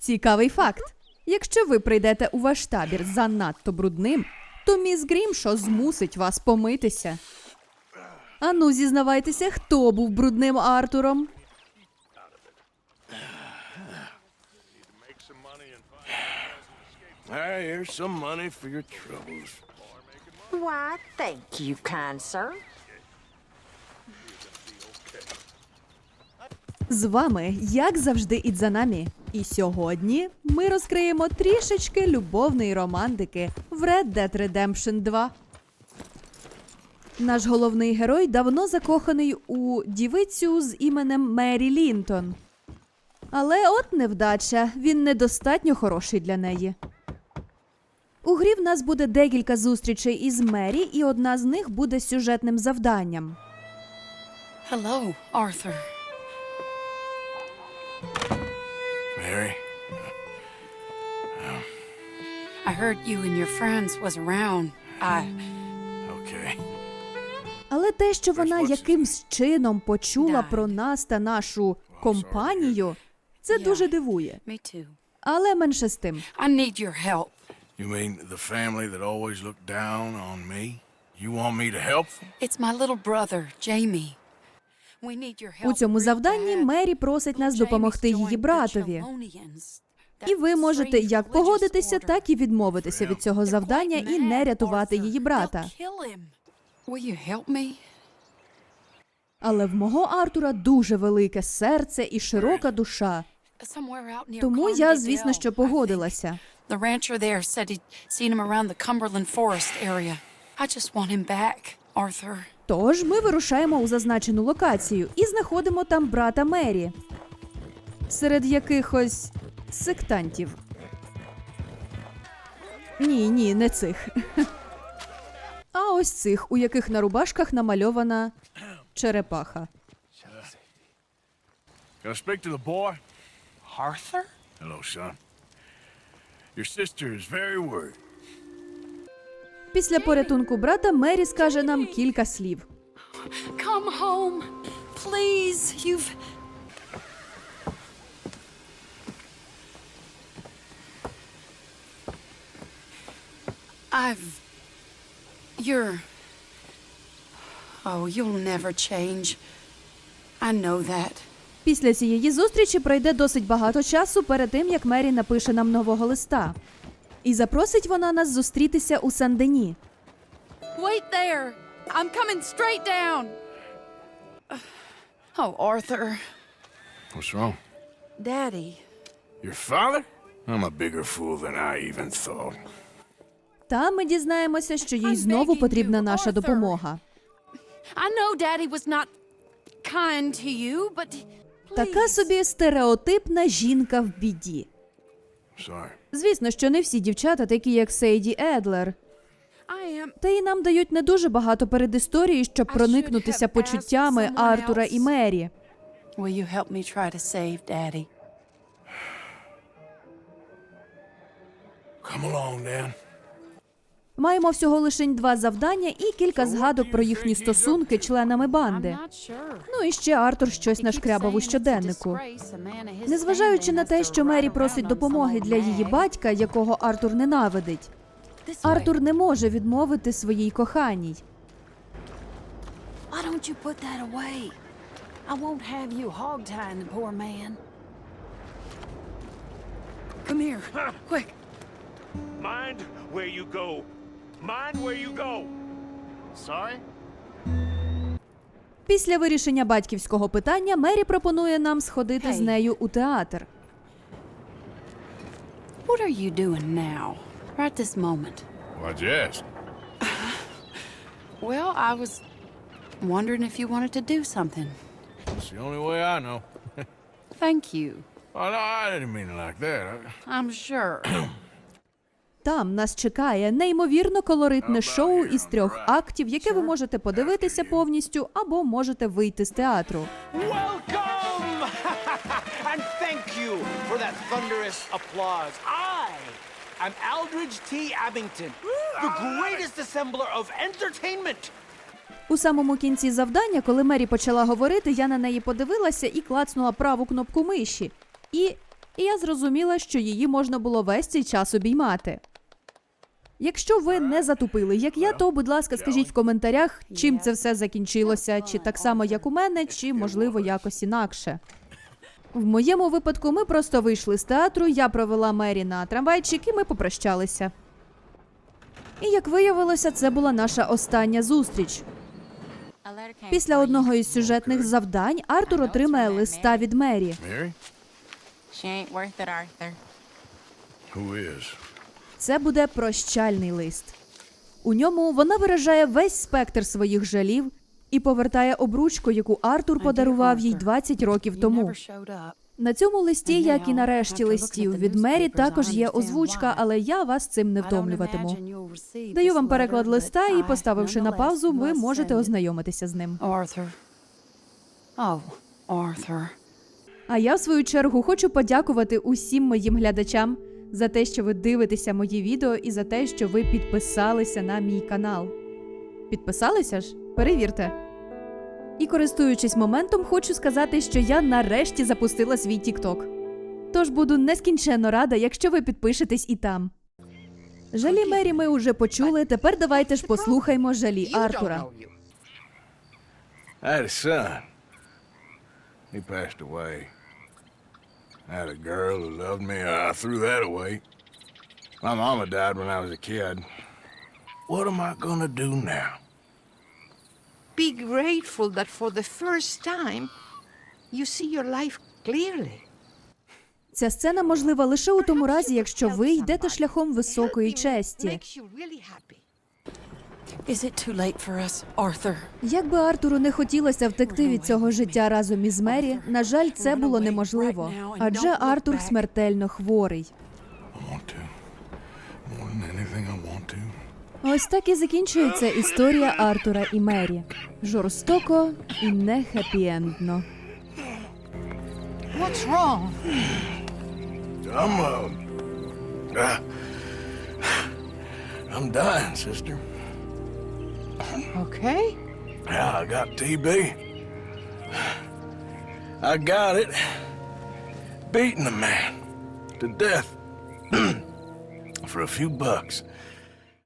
Цікавий факт. Якщо ви прийдете у ваш табір занадто брудним, то міс Грімшо змусить вас помитися. Ану, зізнавайтеся, хто був брудним Артуром? Hey, here's some money for your troubles. Why, thank you, kind sir. З вами, як завжди, Ідзанамі. І сьогодні ми розкриємо трішечки любовної романтики в Red Dead Redemption 2. Наш головний герой давно закоханий у дівицю з іменем Мері Лінтон. Але от невдача, він недостатньо хороший для неї. У грі в нас буде декілька зустрічей із Мері, і одна з них буде сюжетним завданням. Hello, Arthur. Mary, I heard you and your friends was around. I okay. Але те, що вона якимсь чином почула про нас та нашу компанію, це дуже дивує. me too. Але менше з тим. I need your help. You mean the family that always looked down on me? You want me to help them? It's my little brother, Jamie. We need your help. У цьому завданні. Мері просить нас допомогти її братові. І ви можете як погодитися, так і відмовитися від цього завдання і не рятувати її брата. Але в мого Артура дуже велике серце і широка душа. Тому я, звісно, що погодилася. Arthur. Тож ми вирушаємо у зазначену локацію і знаходимо там брата Мері. Серед якихось сектантів. Ні, ні, не цих. А ось цих, у яких на рубашках намальована черепаха. Can I speak to the boy? Arthur? Hello, son. Your sister is very worried. Після порятунку брата Мері скаже нам кілька слів. Come home, please. You've. I've. You're. Oh, you'll never change. I know that. Після цієї зустрічі пройде досить багато часу перед тим, як Мері напише нам нового листа. І запросить вона нас зустрітися у Сен-Дені. Wait there. I'm coming straight down. Oh, Arthur. What's wrong? Daddy. Your father? I'm a bigger fool than I even thought. Там ми дізнаємося, що їй знову потрібна наша допомога. I know Daddy was not kind to you, but. Така собі стереотипна жінка в біді. Звісно, що не всі дівчата такі, як Сейді Едлер. Та й нам дають не дуже багато передісторії, щоб проникнутися почуттями Артура і Мері. Come along, help me try to save Daddy? Come along, then. Маємо всього лише два завдання і кілька згадок про їхні стосунки членами банди. Ну і ще Артур щось нашкрябав у щоденнику. Незважаючи на те, що Мері просить допомоги для її батька, якого Артур ненавидить, Артур не може відмовити своїй коханій. Mind where you go. Mind where you go. Sorry? Після вирішення батьківського питання Мері пропонує нам сходити з нею у театр. What are you doing now? Right this moment. Why'd you? Well, I was wondering if you wanted to do something. It's the only way I know. Thank you. Oh, no, I didn't mean it like that. I- I'm sure. Там нас чекає неймовірно колоритне шоу із трьох актів, яке ви можете подивитися повністю або можете вийти з театру. Welcome! and thank you for that thunderous applause. I am Aldridge T. Abington, the greatest assembler of entertainment. У самому кінці завдання, коли Мері почала говорити, я на неї подивилася і клацнула праву кнопку миші. І. і я зрозуміла, що її можна було весь цей час обіймати. Якщо ви не затупили, як я, то, будь ласка, скажіть в коментарях, чим це все закінчилося, чи так само, як у мене, чи можливо якось інакше. В моєму випадку ми просто вийшли з театру, я провела Мері на трамвайчик і ми попрощалися. І як виявилося, це була наша остання зустріч. Після одного із сюжетних завдань Артур отримає листа від Мері. She ain't worth it, Arthur. Who is? Це буде прощальний лист. У ньому вона виражає весь спектр своїх жалів і повертає обручку, яку Артур подарував їй 20 років тому. На цьому листі, як і на решті листів від Мері, також є озвучка, але я вас цим не втомлюватиму. Даю вам переклад листа і, поставивши на паузу, ви можете ознайомитися з ним. Oh, А я, в свою чергу, хочу подякувати усім моїм глядачам за те, що ви дивитеся мої відео, і за те, що ви підписалися на мій канал. Підписалися ж? Перевірте. І користуючись моментом, хочу сказати, що я нарешті запустила свій TikTok. Тож буду нескінченно рада, якщо ви підпишетесь і там. Жалі Мері ми уже почули. Тепер давайте ж послухаймо жалі Артура. Son. He passed away. I had a girl who loved me. I threw that away. My mama died when I was a kid. What am I gonna do now? Be grateful that for the first time you see your life clearly. Ця сцена можлива лише у тому разі, якщо ви йдете шляхом високої честі. Is it too late for us, Arthur? Як би Артуру не хотілося втекти від цього життя разом із Мері, на жаль, це було неможливо, адже Артур смертельно хворий. Ось так і закінчується історія Артура і Мері. Жорстоко і не хеппі-ендно. What's wrong? I'm, uh, uh, I'm dying, sister. Okay. Yeah, I got TB. I got it. Beating a man to death for a few bucks.